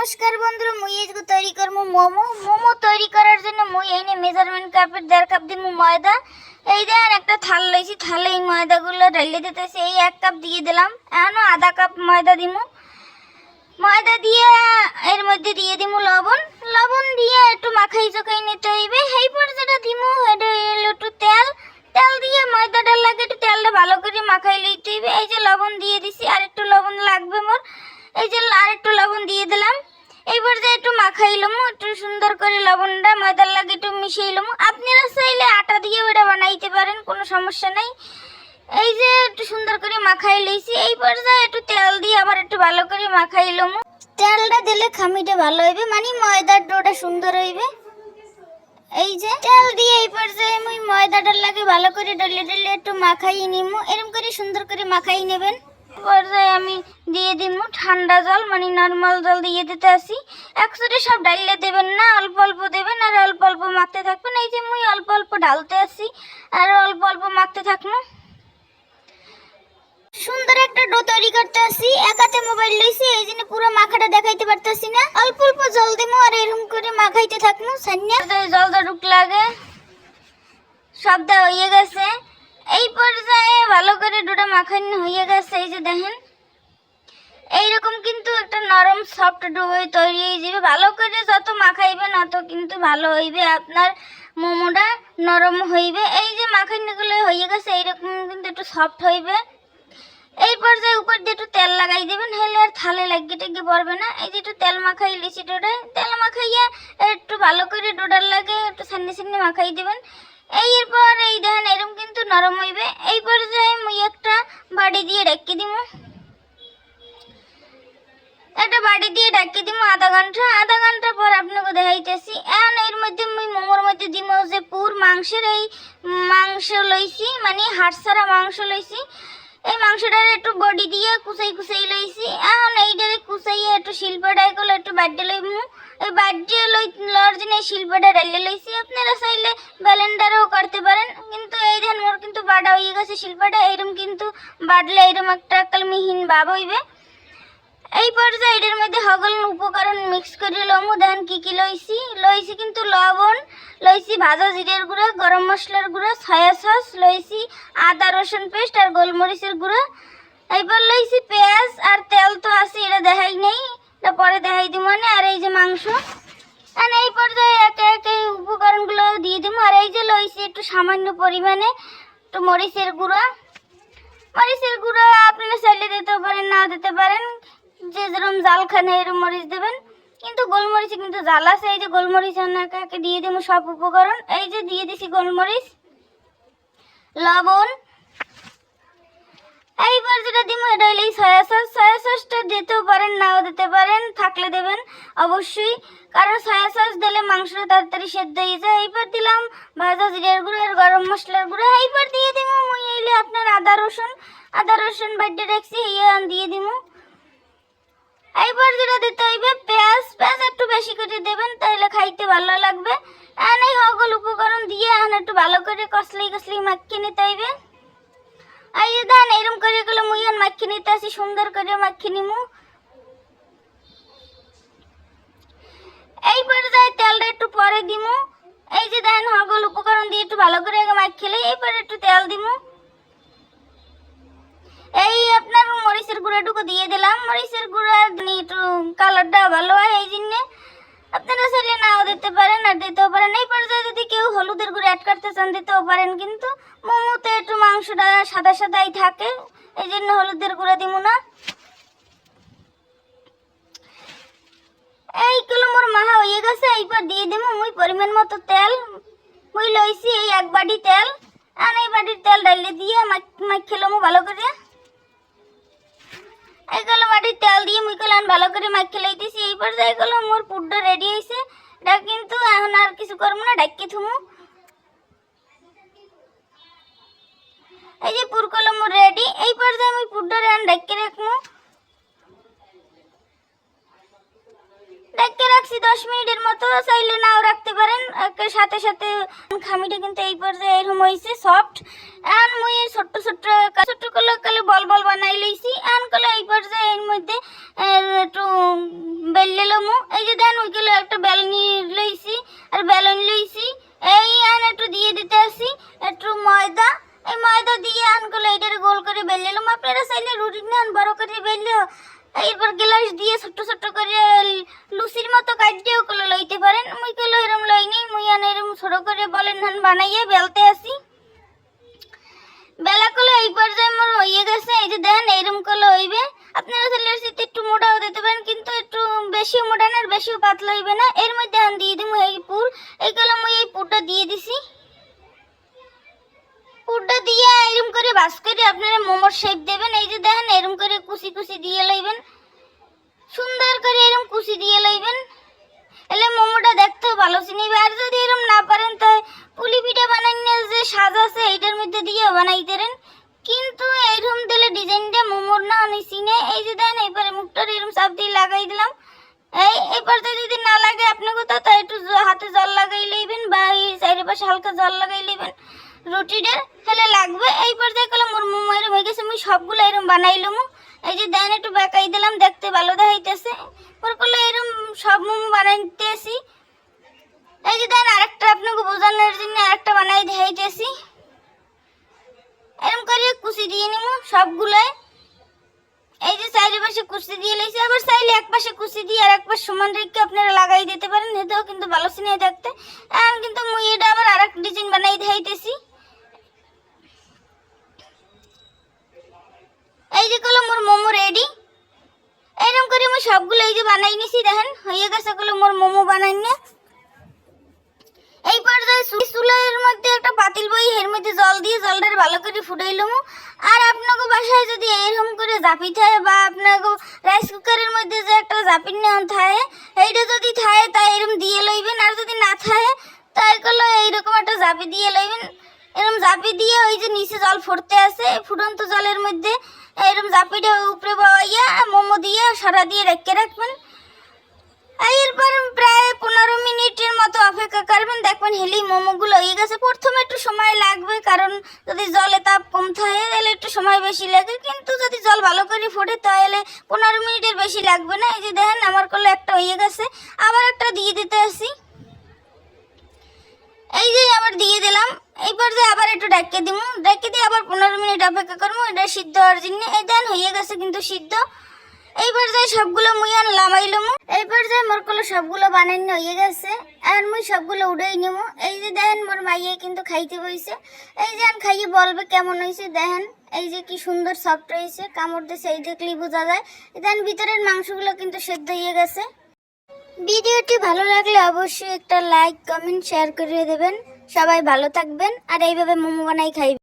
নমস্কার বন্ধুরা, মুই আজকে তৈরি করব মোমো। মোমো তৈরি করার জন্য মুই এনে মেজারমেন্ট কাপের দেড় কাপ দিব ময়দা। এই দেন একটা থাল লইছি, থালে এই ময়দাগুলো ঢেলে দিতেছি, এই এক কাপ দিয়ে দিলাম। এখনও আধা কাপ ময়দা দিব ময়দা দিয়ে এর মধ্যে দিয়ে দিব লবণ। লবণ দিয়ে একটু মাখাই চোখাই নিতে হইবে। একটু মাখাইলাম একটু সুন্দর করে লবণটা ময়দার লাগে একটু মিশাইলাম আপনারা চাইলে আটা দিয়ে ওটা বানাইতে পারেন, কোনো সমস্যা নাই। এই যে একটু সুন্দর করে মাখাই লইছি, এই পর্যায়ে একটু তেল দিয়ে আবার একটু ভালো করে মাখাইলাম তেলটা দিলে খামিটা ভালো হইবে মানে ময়দার ডোটা সুন্দর হইবে। এই যে তেল দিয়ে এই পর্যায়ে আমি ময়দাটার লাগে ভালো করে ডলে ডলে একটু মাখাই নিমু এরকম করে সুন্দর করে মাখাই নেবেন। পর্যায়ে আমি দিয়ে দিমু ঠান্ডা জল মানে নর্মাল জল দিয়ে দিতে আসি। একসাথে সব ডাইলে দেবেন না, অল্প অল্প দেবেন আর অল্প অল্প মাখতে থাকবেন। এই যে মুই অল্প অল্প ঢালতে আসি আর অল্প অল্প মাখতে থাকব সুন্দর একটা ডো তৈরি করতে আসি। একাতে মোবাইল লইছি, এই জন্য পুরো মাখাটা দেখাইতে পারতাছি না। অল্প অল্প জল দিমু আর এরকম করে মাখাইতে থাকব সান্যা জলটা ঢুক লাগে সবটা হয়ে গেছে। এই পর্যায়ে ভালো করে ডোটা মাখানো হয়ে গেছে, এই যে দেখেন। এইরকম কিন্তু একটা নরম সফট ডো তৈরি হয়ে যাবে। ভালো করে যত মাখাইবেন অত কিন্তু ভালো হইবে। আপনার মোমোটা নরম হইবে। এই যে মাখানোগুলো হয়ে গেছে, এইরকম কিন্তু একটু সফট হইবে। এই পর্যায়ে উপর দিয়ে একটু তেল লাগাই দেবেন, হলে আর থালে লাগিয়ে টেগে পড়বে না। এই যে একটু তেল মাখাই, লিচি ডোডায় তেল মাখাইয়া একটু ভালো করে ডোডার লাগে একটু সামনে সামনে মাখাই দেবেন। এই এরপর এই দেখেন এরকম কিন্তু নরম হইবে। এই পর্যায়ে মুই একটা বাড়ি দিয়ে ঢেকে দিব একটা বাড়ি দিয়ে ঢাকি দিব আধা ঘণ্টা। আধা ঘণ্টা পর আপনাকে দেখাইতেছি। এখন এর মধ্যে মুই মোমোর মধ্যে দিব যে পুর মাংসের এই মাংস লইছি মানে হাড়সারা মাংস লইছি। এই মাংসটার একটু বডি দিয়ে কুচাই কুচাই লইছি। এখন এইটারে কুচাইয়ে একটু শিল্পটাই করলে একটু বাড্ডে লইমু। লই লওয়ার জন্য শিল্পটা ডালে লইছি। আপনারা চাইলে ব্যালেন্ডারও করতে পারেন। কিন্তু এই ধান মোর কিন্তু বাড়া হয়ে গেছে শিল্পটা। এরম কিন্তু বাড়লে এরম একটা কালমিহীন ভাব হইবে। এই পর্যায়ে এটার মধ্যে সকল উপকরণ মিক্স করে লমু। দেখেন কি কি লইছি। লইছি কিন্তু লবণ, লইছি ভাজা জিরের গুঁড়া, গরম মশলার গুঁড়া সয়া সস লইছি আদা রসুন পেস্ট আর গোলমরিচের গুঁড়া। এইবার লইছি পেঁয়াজ আর তেল তো আছে, এটা দেখাই নেই। এটা পরে দেখাই দিব মানে আর এই যে মাংস। আর এই পর্যায়ে একে একে উপকরণগুলো দিয়ে দিব আর এই যে লইছি একটু সামান্য পরিমাণে একটু মরিচের গুঁড়া। মরিচের গুঁড়ো আপনারা চাইলে দিতে পারেন না দিতে পারেন। যে যেরকম জাল খানে এরকম মরিচ দেবেন। কিন্তু গোলমরিচে কিন্তু জাল আছে, এই যে গোলমরিচ একে দিয়ে দিব সব উপকরণ। এই যে দিয়ে দিছি গোলমরিচ, লবণ এইবার যেটা দিব এটা সয়া সস সয়া সসটা দিতেও পারেন, নাও দিতে পারেন, থাকলে দেবেন, অবশ্যই। কারণ সয়া সস দিলে মাংসটা তাড়াতাড়ি সেদ্ধ হয়ে যায়। এইবার দিলাম ভাজা জিরের গুঁড়ো আর গরম মশলার গুঁড়ো। এইবার দিয়ে দিব মুই এলে আপনার আদা রসুন আদা রসুন বাড়িতে রাখছি ইয়ে দিয়ে দিব এইবার যেটা দিতে হইবে, পেঁয়াজ পেঁয়াজ একটু বেশি করে দেবেন, তাহলে খাইতে ভালো লাগবে। আর এই সকল উপকরণ দিয়ে একটু ভালো করে কসলি কসলি মাখিয়ে নিতে হইবে। এই যে দেন, এরম করে গেলে মুই এখন মাখিয়ে নিতে আসি, সুন্দর করে মাখিয়ে নিমু। এই পর্যায়ে তেলটা একটু পরে দিমু। এই যে দেন সকল উপকরণ দিয়ে একটু ভালো করে আগে মাখিয়ে এইবার একটু তেল দিমু। এই আপনার মরিচের গুঁড়াটুকু দিয়ে দিলাম। মরিচের গুঁড়া একটু কালারটা ভালো হয়, এই জন্য। আপনারা চাইলে নাও দিতে পারেন, আর দিতেও পারেন। এই অ্যাড করতে চান, দিতেও পারেন, কিন্তু মোমোতে একটু মাংসটা সাদা সাদাই থাকে। এই জন্য হলুদের গুঁড়া দিব না। এইগুলো মোর মাহা হয়ে গেছে, এইবার দিয়ে দেবো মুই পরিমাণ মতো তেল। মুই লইছি এই এক বাটি তেল। আর এই বাটির তেল ডাইলে দিয়ে মাখিলাম ভালো করে। এগুলো মাটির তেল দিয়ে মুই কলান ভালো করে মাখিয়ে লাইতেছি এই পর্যায়ে এগুলো মোর পুড্ডো রেডি হয়েছে কিন্তু এখন আর কিছু করব না ডাকি থুমু। এই যে পুরকলো মোর রেডি এই পর্যায়ে আমি পুড্ডো রেন ডাকি রাখব ডাকি রাখছি দশ মিনিটের মতো, চাইলে নাও রাখতে পারেন। সাথে সাথে খামিটা কিন্তু এই পর্যায়ে এরকম হয়েছে সফট এখন মুই ছোট্ট ছোট্ট ছোট্ট কলে কলে বল বল বানাই লইছি এখন কলে এই পর্যায়ে এর মধ্যে একটু বেললে লমু। এই যে দেন ওইগুলো একটা বেলনি লইছি আর বেলন লইছি এই আন একটু দিয়ে দিতে আসি একটু ময়দা এই ময়দা দিয়ে আনগুলো এটার গোল করে বেললে লম আপনারা চাইলে রুটি নেন বড় করে বেললে এরপর গ্লাস দিয়ে ছোট্ট ছোট্ট করে লুচির মতো কাটিয়ে ওগুলো লইতে পারেন মুই গুলো এরম লই নেই মুই আন এরম ছোট বলেন বানাইয়ে বেলতে আসি। বেলা করলে এই পর্যায়ে মোর হয়ে গেছে, এই যে দেন এরম করলে হইবে। আপনারা তাহলে শীতে একটু মোটাও দিতে পারেন, কিন্তু একটু বেশিও না বেশিও পাতলা হইবে না। এর মধ্যে আন দিয়ে দিব এই পুর। এই কলে মুই এই পুরটা দিয়ে দিছি। পুরটা দিয়ে এরম করে বাস করে আপনারা মোমোর শেপ দেবেন। এই যে দেখেন এরম করে কুচি কুচি দিয়ে লইবেন। সুন্দর করে এরম কুচি দিয়ে লইবেন। এলে মোমোটা দেখতেও ভালো। চিনিবে আর যদি এরম না পারেন, তাই পুলি পিঠা বানাইনে যে সাজ আছে, এইটার মধ্যে দিয়ে বানাইতেরেন কিন্তু এইরকম দিলে ডিজাইনটা মোমোর না অনেক চিনে। এই যে দেন, এবারে মুখটার এরম চাপ দিয়ে লাগাই দিলাম। এই এবারটা যদি না লাগে আপনাকে, তো তাই একটু হাতে জল লাগাই লইবেন বা এই চারিপাশে হালকা জল লাগাই লইবেন রুটিটা। তাহলে লাগবে। এই পর্যায়ে কলে মোর মোমো এরম হয়ে গেছে আমি সবগুলো এরম বানাইলাম এই যে দেন একটু বেকাই দিলাম, দেখতে ভালো দেখাইতেছে। পর করলে এরম সব মোমো বানাইতেছি। এই যে দেন আরেকটা আপনাকে বোঝানোর জন্য আরেকটা বানাই দেখাইতেছি। এরম করে কুচি দিয়ে নিব সবগুলোয় এই যে চারিপাশে কুচি দিয়ে লইছি আবার চাইলে এক পাশে কুচি দিয়ে আর এক পাশে সমান রেখে আপনারা লাগাই দিতে পারেন। এতেও কিন্তু ভালো সিনে দেখতে। এখন কিন্তু মুই এটা আবার আরেক ডিজাইন বানাই দেখাইতেছি। যে কলো মোর মোমো রেডি এরকম করে আমি সবগুলো এই যে বানাই নিছি, দেখেন হয়ে গেছে কলো মোর মোমো বানাই নিয়ে। এই পর্যায়ে চুলার মধ্যে একটা পাতিল বই, এর মধ্যে জল দিয়ে জলটা ভালো করে ফুটাইলাম আর আপনাকে বাসায় যদি এরকম করে জাপি থাকে বা আপনাকে রাইস কুকারের মধ্যে যে একটা জাপির নেওয়া থাকে, এইটা যদি থাকে তাই এরকম দিয়ে লইবেন। আর যদি না থাকে, তাই করলে এইরকম একটা জাপি দিয়ে লইবেন। এরকম জাপি দিয়ে ওই যে নিচে জল ফুটতে আছে, ফুটন্ত জলের মধ্যে এরকম জাপিটা উপরে বইয়া মোমো দিয়ে সারা দিয়ে রেখে রাখবেন। এরপর প্রায় পনেরো মিনিটের মতো অপেক্ষা করবেন, দেখবেন হেলি মোমোগুলো হয়ে গেছে। প্রথমে একটু সময় লাগবে, কারণ যদি জলে তাপ কম থাকে তাহলে একটু সময় বেশি লাগে, কিন্তু যদি জল ভালো করে ফোটে তাহলে পনেরো মিনিটের বেশি লাগবে না। এই যে দেখেন, আমার করলে একটা হয়ে গেছে। আবার একটা দিয়ে দিতে আসি। এই যে আবার দিয়ে দিলাম। এই পর্যায়ে আবার একটু ডাকে দিব ডাকে দিয়ে আবার পনেরো মিনিট অপেক্ষা করব এটা সিদ্ধ হওয়ার জন্য। এই দেন, হয়ে গেছে কিন্তু সিদ্ধ। এই পর্যায়ে সবগুলো মুই আন লামাইলাম এই পর্যায়ে মোর কলো সবগুলো বানাই হয়ে গেছে। আর মুই সবগুলো উড়াই নিব এই যে দেখেন মোর মাইয়ে কিন্তু খাইতে বইছে। এই যে খাইয়ে বলবে কেমন হয়েছে দেখেন এই যে কি সুন্দর সফট হয়েছে কামড় দিয়েছে এই দেখলেই বোঝা যায়। দেন, ভিতরের মাংসগুলো কিন্তু সেদ্ধ হয়ে গেছে। ভিডিওটি ভালো লাগলে অবশ্যই একটা লাইক, কমেন্ট, শেয়ার করে দেবেন। সবাই ভালো থাকবেন, আর এইভাবে মোমো বানাই খাইবেন